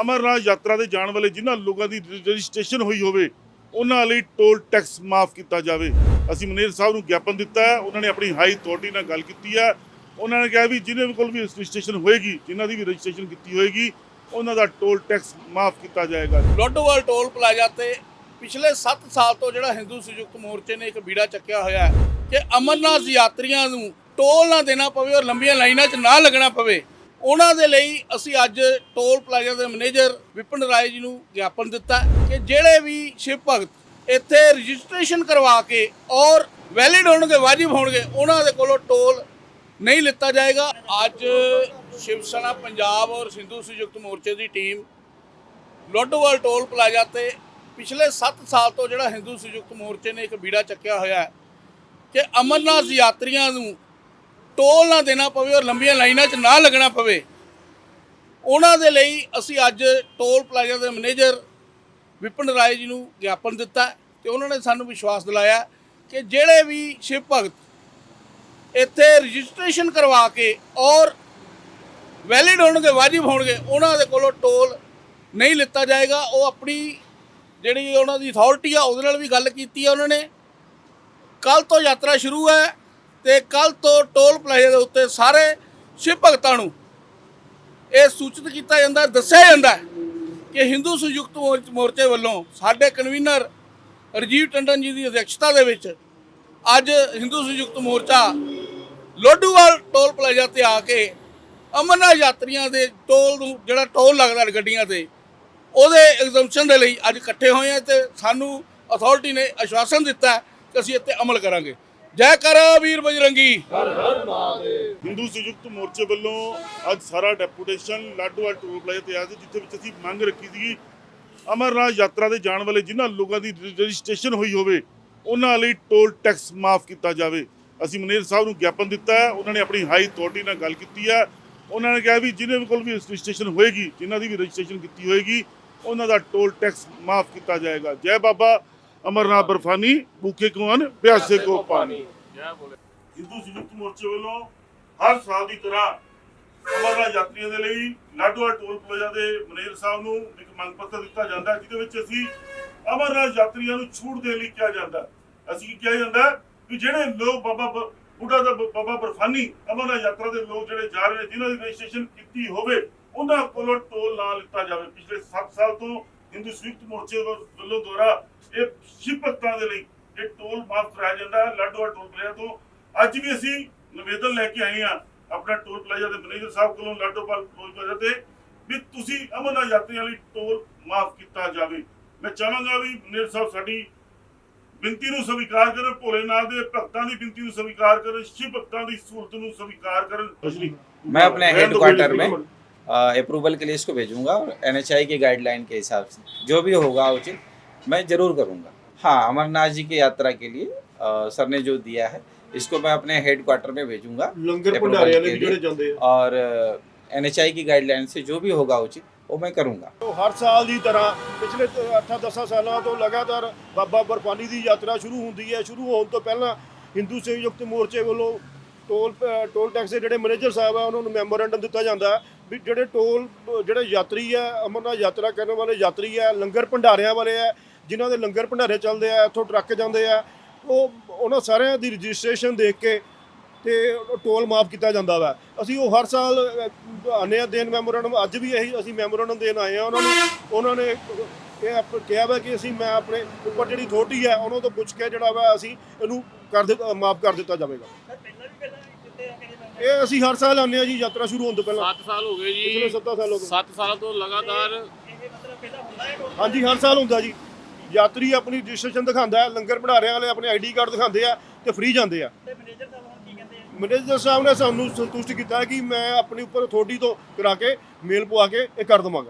ਅਮਰਨਾਥ ਯਾਤਰਾ ਤੇ ਜਾਣ ਵਾਲੇ ਜਿਨ੍ਹਾਂ ਲੋਕਾਂ ਦੀ ਰਜਿਸਟ੍ਰੇਸ਼ਨ ਹੋਈ ਹੋਵੇ, ਉਹਨਾਂ ਲਈ ਟੋਲ ਟੈਕਸ ਮਾਫ ਕੀਤਾ ਜਾਵੇ। ਅਸੀਂ ਮਨੇਰ ਸਾਹਿਬ ਨੂੰ ਗਿਆਪਨ ਦਿੱਤਾ ਹੈ, ਉਹਨਾਂ ਨੇ ਆਪਣੀ ਹਾਈ ਅਥਾਰਟੀ ਨਾਲ ਗੱਲ ਕੀਤੀ ਹੈ। ਉਹਨਾਂ ਨੇ ਕਿਹਾ ਵੀ ਜਿਹਦੇ ਕੋਲ ਵੀ ਰਜਿਸਟ੍ਰੇਸ਼ਨ ਹੋਏਗੀ, ਜਿਨ੍ਹਾਂ ਦੀ ਵੀ ਰਜਿਸਟ੍ਰੇਸ਼ਨ ਕੀਤੀ ਹੋਏਗੀ, ਉਹਨਾਂ ਦਾ ਟੋਲ ਟੈਕਸ ਮਾਫ ਕੀਤਾ ਜਾਏਗਾ। ਲੋਡੋਵਾਲ ਟੋਲ ਪਲਾਜ਼ਾ ਤੇ ਪਿਛਲੇ 7 ਸਾਲ ਤੋਂ ਜਿਹੜਾ ਹਿੰਦੂ ਸੰਯੁਕਤ ਮੋਰਚੇ ਨੇ ਇੱਕ ਬੀੜਾ ਚੱਕਿਆ ਹੋਇਆ ਹੈ ਕਿ ਅਮਰਨਾਥ ਯਾਤਰੀਆਂ ਨੂੰ ਟੋਲ ਨਾ ਦੇਣਾ ਪਵੇ ਔਰ ਲੰਬੀਆਂ ਲਾਈਨਾਂ 'ਚ ਨਾ ਲੱਗਣਾ ਪਵੇ। ਉਹਨਾਂ ਦੇ ਲਈ ਅਸੀਂ ਅੱਜ ਟੋਲ ਪਲਾਜ਼ਾ ਦੇ ਮੈਨੇਜਰ ਵਿਪਨ ਰਾਏ ਜੀ ਨੂੰ ਗਿਆਪਨ ਦਿੱਤਾ ਕਿ ਜਿਹੜੇ ਵੀ ਸ਼ਿਵ ਭਗਤ ਇੱਥੇ ਰਜਿਸਟ੍ਰੇਸ਼ਨ ਕਰਵਾ ਕੇ ਔਰ ਵੈਲਿਡ ਹੋਣਗੇ ਵਾਜਿਬ ਹੋਣਗੇ, ਉਹਨਾਂ ਦੇ ਕੋਲੋਂ ਟੋਲ ਨਹੀਂ ਲਿੱਤਾ ਜਾਏਗਾ। ਅੱਜ ਸ਼ਿਵ ਸੈਨਾ ਪੰਜਾਬ ਔਰ ਹਿੰਦੂ ਸੰਯੁਕਤ ਮੋਰਚੇ ਦੀ ਟੀਮ ਲੋਡੋਵਾਲ ਟੋਲ ਪਲਾਜ਼ਾ ਤੇ ਪਿਛਲੇ 7 ਸਾਲ ਤੋਂ ਜਿਹੜਾ ਹਿੰਦੂ ਸੰਯੁਕਤ ਮੋਰਚੇ ਨੇ ਇੱਕ ਬੀੜਾ ਚੱਕਿਆ ਹੋਇਆ ਹੈ ਕਿ ਅਮਰਨਾਥ ਯਾਤਰੀਆਂ ਨੂੰ ਟੋਲ ਨਾ ਦੇਣਾ ਪਵੇ ਔਰ ਲੰਬੀਆਂ ਲਾਈਨਾਂ 'ਚ ਨਾ ਲੱਗਣਾ ਪਵੇ। ਉਹਨਾਂ ਦੇ ਲਈ ਅਸੀਂ ਅੱਜ ਟੋਲ ਪਲਾਜ਼ਾ ਦੇ ਮੈਨੇਜਰ ਵਿਪਨ ਰਾਏ ਜੀ ਨੂੰ ਗਿਆਪਨ ਦਿੱਤਾ ਹੈ ਤੇ ਉਹਨਾਂ ਨੇ ਸਾਨੂੰ ਵਿਸ਼ਵਾਸ ਦਿਲਾਇਆ ਕਿ ਜਿਹੜੇ ਵੀ ਸ਼ਿਵ ਭਗਤ ਇੱਥੇ ਰਜਿਸਟ੍ਰੇਸ਼ਨ ਕਰਵਾ ਕੇ ਔਰ ਵੈਲਿਡ ਹੋਣਗੇ, ਵਾਜਿਬ ਹੋਣਗੇ, ਉਹਨਾਂ ਦੇ ਕੋਲੋਂ ਟੋਲ ਨਹੀਂ ਲਿੱਤਾ ਜਾਏਗਾ। ਉਹ ਆਪਣੀ ਜਿਹੜੀ ਉਹਨਾਂ ਦੀ ਅਥਾਰਟੀ ਆ, ਉਹਦੇ ਨਾਲ ਵੀ ਗੱਲ ਕੀਤੀ ਆ ਉਹਨਾਂ ਨੇ। ਕੱਲ ਤੋਂ ਯਾਤਰਾ ਸ਼ੁਰੂ ਹੈ। ਤੇ ਕੱਲ ਤੋਂ ਟੋਲ ਪਲਾਜ਼ਾ ਦੇ ਉੱਤੇ ਸਾਰੇ ਸ਼ਿਵ ਭਗਤਾਂ ਨੂੰ ਇਹ ਸੂਚਿਤ ਕੀਤਾ ਜਾਂਦਾ, ਦੱਸਿਆ ਜਾਂਦਾ ਕਿ ਹਿੰਦੂ ਸੰਯੁਕਤ ਮੋਰਚ- ਮੋਰਚੇ ਵੱਲੋਂ ਸਾਡੇ ਕਨਵੀਨਰ ਰਜੀਵ ਟੰਡਨ ਜੀ ਦੀ ਅਧਿਕਸ਼ਤਾ ਦੇ ਵਿੱਚ ਅੱਜ ਹਿੰਦੂ ਸੰਯੁਕਤ ਮੋਰਚਾ ਲੋਡੂਵਾਲ ਟੋਲ ਪਲਾਜ਼ਾ ਤੇ ਆ ਕੇ ਅਮਰਨਾਥ ਯਾਤਰੀਆਂ ਦੇ ਟੋਲ ਨੂੰ, ਜਿਹੜਾ ਟੋਲ ਲੱਗਦਾ ਗੱਡੀਆਂ ਤੇ, ਉਹਦੇ ਐਗਜ਼ੈਂਪਸ਼ਨ ਦੇ ਲਈ ਅੱਜ ਇਕੱਠੇ ਹੋਏ ਆ ਤੇ ਸਾਨੂੰ ਅਥਾਰਟੀ ਨੇ ਆਸ਼ਵਾਸਨ ਦਿੱਤਾ ਕਿ ਅਸੀਂ ਇੱਥੇ ਅਮਲ ਕਰਾਂਗੇ। ਜੈ ਕਰ ਵੀਰ ਬਜਰੰਗੀ। ਹਿੰਦੂ ਸੰਯੁਕਤ ਮੋਰਚੇ ਵੱਲੋਂ ਅੱਜ ਸਾਰਾ ਡੈਪੂਟੇਸ਼ਨ ਲਾਡੋਵਾਲ ਟੋਲ ਪਲਾਜ਼ਾ ਤੇ ਆਇਆ ਸੀ ਜਿੱਥੇ ਵਿੱਚ ਅਸੀਂ ਮੰਗ ਰੱਖੀ ਸੀਗੀ ਅਮਰਨਾਥ ਯਾਤਰਾ ਤੇ ਜਾਣ ਵਾਲੇ ਜਿਨ੍ਹਾਂ ਲੋਕਾਂ ਦੀ ਰਜਿਸਟ੍ਰੇਸ਼ਨ ਹੋਈ ਹੋਵੇ ਉਹਨਾਂ ਲਈ ਟੋਲ ਟੈਕਸ ਮਾਫ ਕੀਤਾ ਜਾਵੇ। ਅਸੀਂ ਮਨੇਰ ਸਾਹਿਬ ਨੂੰ ਗਿਆਪਨ ਦਿੱਤਾ ਹੈ ਉਹਨਾਂ ਨੇ ਆਪਣੀ ਹਾਈ ਅਥਾਰਟੀ ਨਾਲ ਗੱਲ ਕੀਤੀ ਹੈ। ਉਹਨਾਂ ਨੇ ਕਿਹਾ ਵੀ ਜਿਹਦੇ ਕੋਲ ਵੀ ਰਜਿਸਟ੍ਰੇਸ਼ਨ ਹੋਏਗੀ ਜਿਨ੍ਹਾਂ ਦੀ ਵੀ ਰਜਿਸਟ੍ਰੇਸ਼ਨ ਕੀਤੀ ਹੋਏਗੀ ਉਹਨਾਂ ਦਾ ਟੋਲ ਟੈਕਸ ਮਾਫ ਕੀਤਾ ਜਾਏਗਾ। ਜੈ ਬਾਬਾ ਅਮਰਨਾਥ ਬਰਫਾਨੀ ਭੁੱਖੇ ਕੋ ਅਨ ਪਿਆਸੇ ਕੋ ਪਾਣੀ ਹਿੰਦੂ ਸੰਯੁਕਤ ਮੋਰਚੇ ਵੱਲੋਂ ਹਰ ਸਾਲ ਦੀ ਤਰ੍ਹਾਂ ਅਮਰਨਾਥ ਯਾਤਰੀਆਂ ਦੇ ਲਈ ਲਾਡੋਵਾਲ ਟੋਲ ਪਲਾਜ਼ਾ ਦੇ ਮਨੇਰ ਸਾਹਿਬ ਨੂੰ ਇੱਕ ਮੰਗ ਪੱਤਰ ਦਿੱਤਾ ਜਾਂਦਾ ਜਿਹਦੇ ਵਿੱਚ ਅਸੀਂ ਅਮਰਨਾਥ ਯਾਤਰੀਆਂ ਨੂੰ ਛੂਟ ਦੇਣ ਲਈ ਕਿਹਾ ਜਾਂਦਾ। ਅਸੀਂ ਕੀ ਕਿਹਾ ਜਾਂਦਾ ਕਿ ਜਿਹੜੇ ਲੋਕ ਬਾਬਾ ਬੁੱਢਾ ਦਾ ਬਾਬਾ ਬਰਫਾਨੀ ਅਮਰਨਾਥ ਯਾਤਰਾ ਦੇ ਲੋਕ ਜਿਹੜੇ ਜਾ ਰਹੇ ਨੇ ਜਿਨ੍ਹਾਂ ਦੀ ਰਜਿਸਟ੍ਰੇਸ਼ਨ ਕੀਤੀ ਹੋਵੇ ਉਹਨਾਂ ਕੋਲੋਂ ਟੋਲ ਨਾ ਲਿੱਤਾ ਜਾਵੇ। ਪਿਛਲੇ 7 ਸਾਲ ਤੋਂ ਹਿੰਦੂ ਸੰਯੁਕਤ ਮੋਰਚੇ ਵੱਲੋਂ ਦੁਆਰਾ ਇਹ ਸ਼ਿਪਤਾਂ ਦੇ ਲਈ ਇਹ ਟੋਲ ਮਾਫ ਕਰਾਇਆ ਜਾਂਦਾ ਹੈ ਲਾਡੋਆ ਟੋਲ ਪਲਾਜ਼ਾ ਤੋਂ। ਅੱਜ ਵੀ ਅਸੀਂ ਨਿਵੇਦਨ ਲੈ ਕੇ ਆਏ ਆ ਆਪਣਾ ਟੋਲ ਪਲਾਜ਼ਾ ਦੇ ਮੈਨੇਜਰ ਸਾਹਿਬ ਕੋਲੋਂ ਲਾਡੋਪਾਲ ਟੋਲ ਪਲਾਜ਼ਾ ਤੇ ਵੀ ਤੁਸੀਂ ਅਮਨ ਯਾਤਰੀਆਂ ਲਈ ਟੋਲ ਮਾਫ ਕੀਤਾ ਜਾਵੇ। ਮੈਂ ਚਾਹਾਂਗਾ ਵੀ ਮੈਨੇਜਰ ਸਾਹਿਬ ਸਾਡੀ ਬੇਨਤੀ ਨੂੰ ਸਵੀਕਾਰ ਕਰਨ ਭੋਲੇਨਾਥ ਦੇ ਭਗਤਾਂ ਦੀ ਬੇਨਤੀ ਨੂੰ ਸਵੀਕਾਰ ਕਰਨ, ਸ਼ਿਵ ਭਗਤਾਂ ਦੀ ਸਹੂਲਤ ਨੂੰ ਸਵੀਕਾਰ ਕਰਨ। ਮੈਂ ਆਪਣੇ ਹੈੱਡਕੁਆਰਟਰ ਮੇ अप्रूवल के लिए इसको भेजूंगा और एनएचआई की गाइडलाइन के हिसाब से जो भी होगा उचित मैं जरूर करूंगा हाँ अमरनाथ जी की यात्रा के लिए अ, सर ने जो दिया है इसको मैं अपने हेडक्वार्टर में भेजूंगा ਲੰਗਰ Approval ਭੰਡਾਰਿਆਂ के ਦੇ लिए। ਜਿਹੜੇ ਜਾਂਦੇ ਆ और एनएचआई की गाइडलाइन से जो भी होगा उचित वो मैं करूंगा ਉਹ ਹਰ ਸਾਲ ਦੀ ਤਰ੍ਹਾਂ ਪਿਛਲੇ 8-10 ਸਾਲਾਂ ਤੋਂ ਲਗਾਤਾਰ ਬਾਬਾ ਬਰਫਾਨੀ ਦੀ ਯਾਤਰਾ ਸ਼ੁਰੂ ਹੁੰਦੀ ਹੈ ਸ਼ੁਰੂ ਹੋਣ ਤੋਂ ਪਹਿਲਾਂ ਹਿੰਦੂ ਸੰਯੁਕਤ ਮੋਰਚੇ ਵੱਲੋਂ ਟੋਲ ਟੋਲ ਟੈਕਸ ਦੇ ਜਿਹੜੇ ਮੈਨੇਜਰ ਸਾਹਿਬ ਆ ਉਹਨਾਂ ਨੂੰ ਮੈਮੋਰੈਂਡਮ ਦਿੱਤਾ ਜਾਂਦਾ ਵੀ ਜਿਹੜੇ ਟੋਲ ਜਿਹੜੇ ਯਾਤਰੀ ਆ ਅਮਰਨਾਥ ਯਾਤਰਾ ਕਰਨ ਵਾਲੇ ਯਾਤਰੀ ਆ ਲੰਗਰ ਭੰਡਾਰਿਆਂ ਵਾਲੇ ਆ ਜਿਨ੍ਹਾਂ ਦੇ ਲੰਗਰ ਭੰਡਾਰੇ ਚੱਲਦੇ ਆ ਇੱਥੋਂ ਟਰੱਕ ਜਾਂਦੇ ਆ ਉਹ ਉਹਨਾਂ ਸਾਰਿਆਂ ਦੀ ਰਜਿਸਟ੍ਰੇਸ਼ਨ ਦੇਖ ਕੇ ਤੇ ਟੋਲ ਮਾਫ ਕੀਤਾ ਜਾਂਦਾ ਵਾ। ਅਸੀਂ ਉਹ ਹਰ ਸਾਲ ਅ, ਆਉਂਦੇ ਆ ਦੇਣ ਮੈਮੋਰੈਂਡਮ ਅੱਜ ਵੀ ਇਹੀ ਅਸੀਂ ਮੈਮੋਰੈਂਡਮ ਦੇਣ ਆਏ ਆ ਉਹਨਾਂ ਨੂੰ। ਉਹਨਾਂ ਨੇ ਇਹ ਆਪ- ਕਿਹਾ ਵਾ ਕਿ ਅਸੀਂ ਮੈਂ ਆਪਣੇ ਉੱਪਰ ਜਿਹੜੀ ਅਥਾਰਟੀ ਹੈ ਉਹਨਾਂ ਤੋਂ ਪੁੱਛ ਕੇ ਜਿਹੜਾ ਵਾ ਅਸੀਂ ਇਹਨੂੰ ਕਰ ਦਿੱਤਾ ਮਾਫ ਕਰ ਦਿੱਤਾ ਜਾਵੇਗਾ। ਇਹ ਅਸੀਂ ਹਰ ਸਾਲ ਆਉਂਦੇ ਆ ਜੀ ਯਾਤਰਾ ਸ਼ੁਰੂ ਹੋਣ ਤੋਂ ਪਹਿਲਾਂ। 7 ਸਾਲ ਹੋ ਗਏ ਪਿਛਲੇ ਜੀ 7 ਸਾਲ ਹੋ ਗਏ। 7 ਸਾਲ ਤੋਂ ਲਗਾਤਾਰ। ਹਾਂਜੀ ਹਰ ਸਾਲ ਹੁੰਦਾ ਜੀ। ਯਾਤਰੀ ਆਪਣੀ ਰਜਿਸਟ੍ਰੇਸ਼ਨ ਦਿਖਾਉਂਦਾ ਹੈ ਲੰਗਰ ਭੰਡਾਰਿਆਂ ਵਾਲੇ ਆਪਣੇ ਆਈਡੀ ਕਾਰਡ ਦਿਖਾਉਂਦੇ ਆ ਤੇ ਫ੍ਰੀ ਜਾਂਦੇ ਆ। ਮੈਨੇਜਰ ਸਾਹਿਬ ਨੇ ਸਾਨੂੰ ਸੰਤੁਸ਼ਟ ਕੀਤਾ ਹੈ ਕਿ ਮੈਂ ਆਪਣੀ ਉੱਪਰ ਅਥਾਰਟੀ ਤੋਂ ਕਰਾ ਕੇ ਮੇਲ ਪਵਾ ਕੇ ਇਹ ਕਰ ਦਵਾਂਗਾ।